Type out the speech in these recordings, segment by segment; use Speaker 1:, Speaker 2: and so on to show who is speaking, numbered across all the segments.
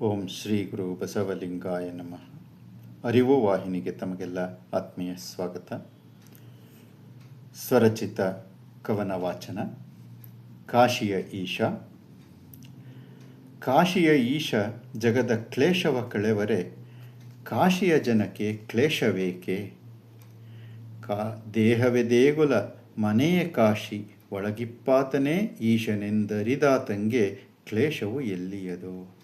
Speaker 1: ಓಂ ಶ್ರೀ ಗುರು ಬಸವಲಿಂಗಾಯ ನಮಃ. ಅರಿವು ವಾಹಿನಿಗೆ ತಮಗೆಲ್ಲ ಆತ್ಮೀಯ ಸ್ವಾಗತ. ಸ್ವರಚಿತ ಕವನ ವಾಚನ ಕಾಶಿಯ ಈಶ. ಕಾಶಿಯ ಈಶ ಜಗದ ಕ್ಲೇಶವ ಕಳೆವರೆ, ಕಾಶಿಯ ಜನಕ್ಕೆ ಕ್ಲೇಶವೇಕೆ? ಕಾ, ದೇಹವೇ ದೇಗುಲ, ಮನೆಯ ಕಾಶಿ, ಒಳಗಿಪ್ಪಾತನೇ ಈಶನೆಂದರಿದಾತಂಗೆ ಕ್ಲೇಶವು ಎಲ್ಲಿಯದು?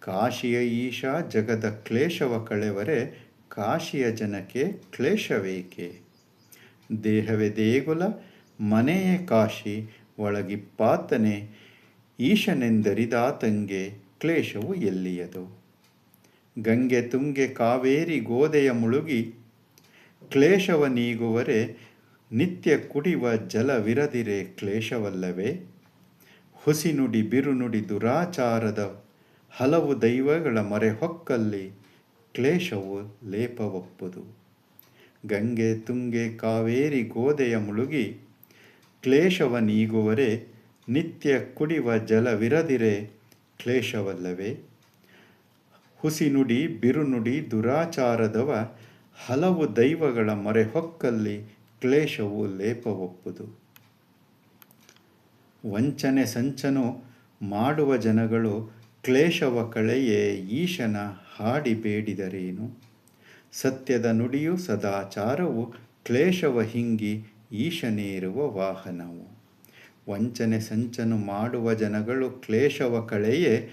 Speaker 1: ಕಾಶಿಯ ಈಶ ಜಗದ ಕ್ಲೇಶವ ಕಳೆವರೆ ಕಾಶಿಯ ಜನಕ್ಕೆ ಕ್ಲೇಶವೇಕೆ? ದೇಹವೇ ದೇಗುಲ, ಮನೆಯೇ ಕಾಶಿ, ಒಳಗಿಪ್ಪಾತನೆ, ಈಶನೆಂದರಿದಾತಂಗೆ ಕ್ಲೇಶವು ಎಲ್ಲಿಯದು? ಗಂಗೆ ತುಂಗೆ ಕಾವೇರಿ ಗೋದೆಯ ಮುಳುಗಿ, ಕ್ಲೇಶವ ನೀಗುವರೆ ನಿತ್ಯ ಕುಡಿವ ಜಲವಿರದಿರೆ ಕ್ಲೇಶವಲ್ಲವೇ? ಹುಸಿನುಡಿ ಬಿರುನುಡಿ ದುರಾಚಾರದ ಹಲವು ದೈವಗಳ ಮೊರೆ ಹೊಕ್ಕಲ್ಲಿ ಕ್ಲೇಶವು ಲೇಪವಪ್ಪುದು. ಗಂಗೆ, ತುಂಗೆ, ಕಾವೇರಿ ಗೋದೆಯ ಮುಳುಗಿ ಕ್ಲೇಶವ ನೀಗುವರೆ ನಿತ್ಯ ಕುಡಿವ ಜಲವಿರದಿರೆ ಕ್ಲೇಶವಲ್ಲವೇ? ಹುಸಿನುಡಿ, ಬಿರುನುಡಿ, ದುರಾಚಾರದವ ಹಲವು ದೈವಗಳ ಮೊರೆ ಹೊಕ್ಕಲ್ಲಿ ಕ್ಲೇಶವು ಲೇಪವೊಪ್ಪುದು. ವಂಚನೆ ಸಂಚನು ಮಾಡುವ ಜನಗಳು ಕ್ಲೇಶವ ಕಳೆಯೇ ಈಶನ ಹಾಡಿ ಬೇಡಿದರೇನು? ಸತ್ಯದ ನುಡಿಯು ಸದಾಚಾರವು, ಕ್ಲೇಶವ ಹಿಂಗಿ ಈಶನೇರುವ ವಾಹನವು. ವಂಚನೆ ಸಂಚನು ಮಾಡುವ ಜನಗಳು ಕ್ಲೇಶವ ಕಳೆಯೇ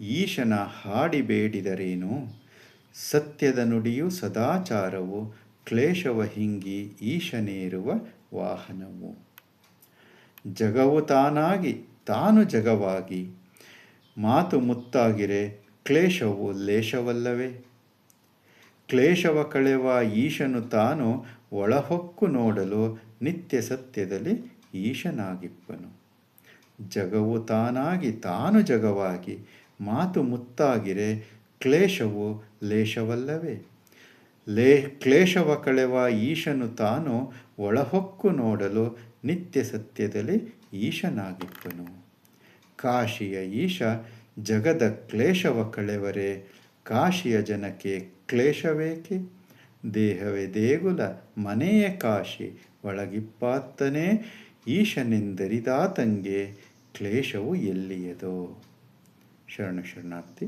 Speaker 1: ಈಶನ ಹಾಡಿ ಬೇಡಿದರೇನು? ಸತ್ಯದ ನುಡಿಯು ಸದಾಚಾರವು, ಕ್ಲೇಶವ ಹಿಂಗಿ ಈಶನೇರುವ ವಾಹನವು. ಜಗವು ತಾನಾಗಿ, ತಾನು ಜಗವಾಗಿ ಮಾತು ಮುತ್ತಾಗಿರೆ, ಕ್ಲೇಶವು ಲೇಷವಲ್ಲವೇ ಕ್ಲೇಶವ ಕಳೆವ ಈಶನು ತಾನು ಒಳಹೊಕ್ಕು ನೋಡಲು ನಿತ್ಯ ಸತ್ಯದಲ್ಲಿ ಈಶನಾಗಿಪ್ಪನು. ಜಗವು ತಾನಾಗಿ ತಾನು ಜಗವಾಗಿ, ಮಾತು ಮುತ್ತಾಗಿರೆ, ಕ್ಲೇಶವು ಲೇಷವಲ್ಲವೇ ಲೇ, ಕ್ಲೇಶವ ಕಳೆವ ಈಶನು ತಾನು ಒಳಹೊಕ್ಕು ನೋಡಲು ನಿತ್ಯ ಸತ್ಯದಲ್ಲಿ ಈಶನಾಗಿಪ್ಪನು. ಕಾಶಿಯ ಈಶ ಜಗದ ಕ್ಲೇಶವ ಕಳೆವರೆ. ಕಾಶಿಯ ಜನಕ್ಕೆ ಕ್ಲೇಶವೇಕೆ? ದೇಹವೇ ದೇಗುಲ, ಮನೆಯೇ ಕಾಶಿ, ಒಳಗಿಪ್ಪಾತ್ತನೇ ಈಶನೆಂದರಿದಾತಂಗೆ ಕ್ಲೇಶವು ಎಲ್ಲಿಯದೋ. ಶರಣ ಶರಣಾರ್ಥಿ